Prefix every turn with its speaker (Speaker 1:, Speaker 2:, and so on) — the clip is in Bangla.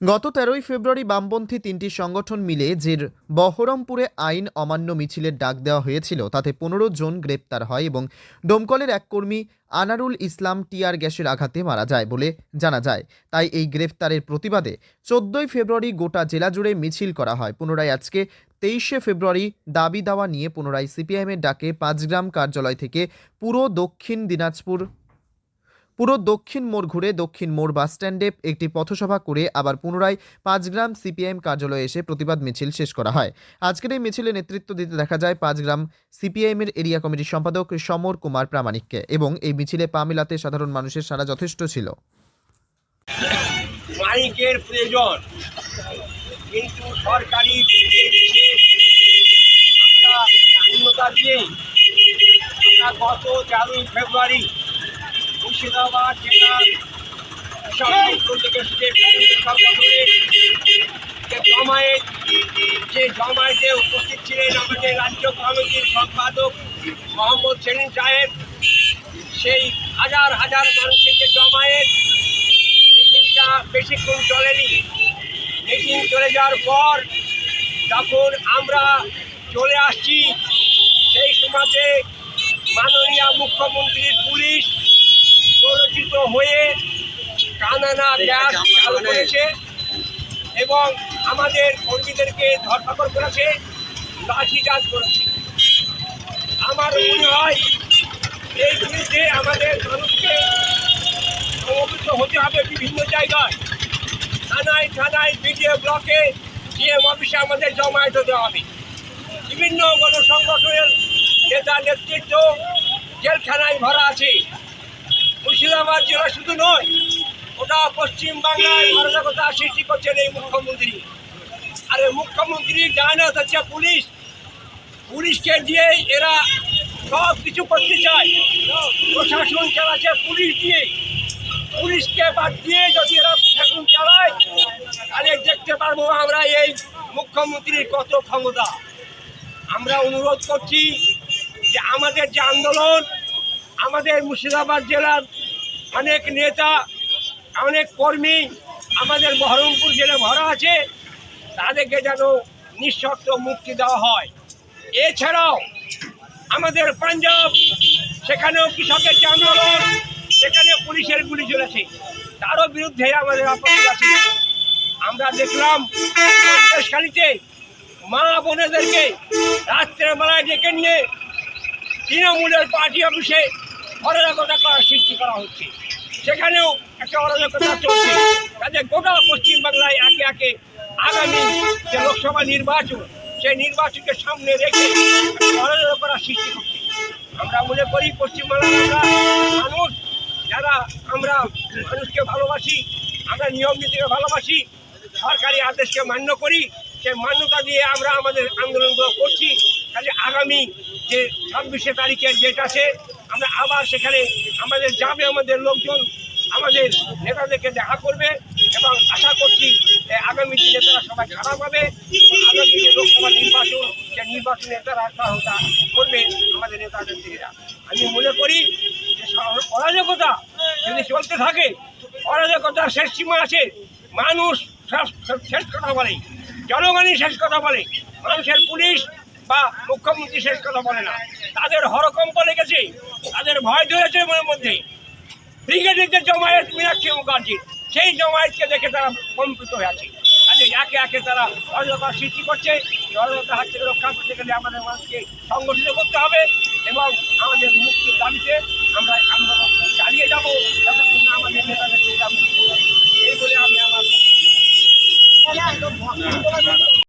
Speaker 1: গত তেরোই ফেব্রুয়ারি বামপন্থী তিনটি সংগঠন মিলে যে বহরমপুরে আইন অমান্য মিছিলের ডাক দেওয়া হয়েছিল। তাতে পনেরো জন গ্রেপ্তার হয় এবং ডোমকলের এক কর্মী আনারুল ইসলাম টিয়ার গ্যাসের আঘাতে মারা যায় বলে জানা যায়। তাই এই গ্রেফতারের প্রতিবাদে চোদ্দই ফেব্রুয়ারি গোটা জেলা জুড়ে মিছিল করা হয়। পুনরায় আজকে তেইশে ফেব্রুয়ারি দাবি দাওয়া নিয়ে পুনরায় সিপিআইএমের ডাকে পাঁচগ্রাম কার্যালয় থেকে পুরো দক্ষিণ দিনাজপুর পুরো দক্ষিণ মোড় ঘুরে দক্ষিণ মোড় বাসস্ট্যান্ডে একটি পথসভা করে আবার পুনরায় পাঁচগ্রাম সিপিআইএম কার্যালয়ে এসে প্রতিবাদ মিছিল শেষ করা হয়। আজকের এই মিছিলে নেতৃত্ব দিতে দেখা যায় পাঁচগ্রাম সিপিআইএমের এরিয়া কমিটির সম্পাদক সমর কুমার প্রামাণিককে এবং এই মিছিলে পা মেলাতে সাধারণ মানুষের সারা যথেষ্ট ছিল।
Speaker 2: কিন্তু সরকারি গত তেরোই ফেব্রুয়ারি মুর্শিদাবাদ জেলার কৃষক থেকে যে জমায়েত, যে জমায়েতে উপস্থিত ছিলেন আমাদের রাজ্য কমিটির সম্পাদক মোহাম্মদ সেলিম সাহেব, সেই হাজার হাজার মানুষের যে জমায়েত, মিটিংটা বেশিক্ষণ চলেনি। মিটিং চলে যাওয়ার পর যখন আমরা চলে আসছি, সেই সময়তে মাননীয় মুখ্যমন্ত্রীর পুলিশ প্ররোচিত হয়ে কানানা গ্যাস চালু করেছে এবং আমাদের কর্মীদেরকে ধরপাকড় করেছে লাঠিচার্জ করেছে। আমার মনে হয় এই বিরুদ্ধে আমাদের মানুষকে সমবেত হতে হবে বিভিন্ন জায়গায়। থানায় থানায় বিডিও ব্লকে ডিএম অফিসে আমাদের জমায়েত হতে হবে। বিভিন্ন গণসংগঠনের নেতা নেতৃত্ব জেলখানায় ভরা আছে। মুর্শিদাবাদ জেলা শুধু নয় ওটা পশ্চিম বাংলায় অরাজকতা সৃষ্টি করছেন এই মুখ্যমন্ত্রী। আর এই মুখ্যমন্ত্রী জানে হচ্ছে পুলিশ। পুলিশকে দিয়ে এরা সব কিছু করতে চায়। প্রশাসন চালাচ্ছে পুলিশ দিয়ে। পুলিশকে বাদ দিয়ে যদি এরা প্রশাসন চালায়, তাহলে দেখতে পারব আমরা এই মুখ্যমন্ত্রীর কত ক্ষমতা। আমরা অনুরোধ করছি যে আমাদের যে আন্দোলন আমাদের মুর্শিদাবাদ জেলার অনেক নেতা, অনেক কর্মী আমাদের বহরমপুর জেলে ভরা আছে। তাদেরকে যেন নিঃশর্ত মুক্তি দেওয়া হয়। এছাড়াও আমাদের পাঞ্জাব, সেখানেও কৃষকের যে আন্দোলন সেখানে পুলিশের গুলি চলেছে। তারও বিরুদ্ধে আমাদের আপত্তি আছে। আমরা দেখলাম সন্দেশখালিতে মা বোনেদেরকে রাত্রেবেলায় ডেকে নিয়ে তৃণমূলের পার্টি অফিসে অরাজকতা করার সৃষ্টি করা হচ্ছে। সেখানেও একটা অরাজকতা চলছে। কাজে গোটা পশ্চিমবাংলায় একে একে আগামী যে লোকসভা নির্বাচন, সেই নির্বাচনকে সামনে রেখে অরাজকতা সৃষ্টি করছে আমরা মনে করি, পশ্চিমবাংলার মানুষ, যারা আমরা মানুষকে ভালোবাসি, আমরা নিয়ম নীতিকে ভালোবাসি, সরকারি আদেশকে মান্য করি সে মান্যতা দিয়ে আমরা আমাদের আন্দোলনগুলো করছি। কাজে আগামী যে ছাব্বিশে তারিখের ডেট আছে আমরা আবার সেখানে আমাদের যাবে আমাদের লোকজন, আমাদের নেতাদেরকে দেখা করবে এবং আশা করছি আগামী দিনে তারা সবাই খারাপ হবে। আগামী যে লোকসভা নির্বাচন, যে নির্বাচনে তারা সহায়তা করবে আমাদের নেতাদের থেকে আমি মনে করি যে অরাজকতা যদি চলতে থাকে, অরাজকতার শেষ সীমা আছে। মানুষ শেষ কথা বলে। জনগণই শেষ কথা বলে। মানুষের পুলিশ বা মুখ্যমন্ত্রী শেষ কথা বলে না। তাদের হরকম্প লেগেছে, তাদের ভয় ধরেছে মনের মধ্যে। ব্রিগেডের যে জমায়েত মীনাক্ষী মুখার্জি, সেই জমায়েতকে দেখে তারা কম্পিত হয়ে আছে। কাজে একে একে তারা অরাজকতার সৃষ্টি করছে, এই হাত থেকে রক্ষা করতে গেলে আমাদের মানুষকে সংগঠিত করতে হবে এবং আমাদের মুক্তির দাবিতে আমরা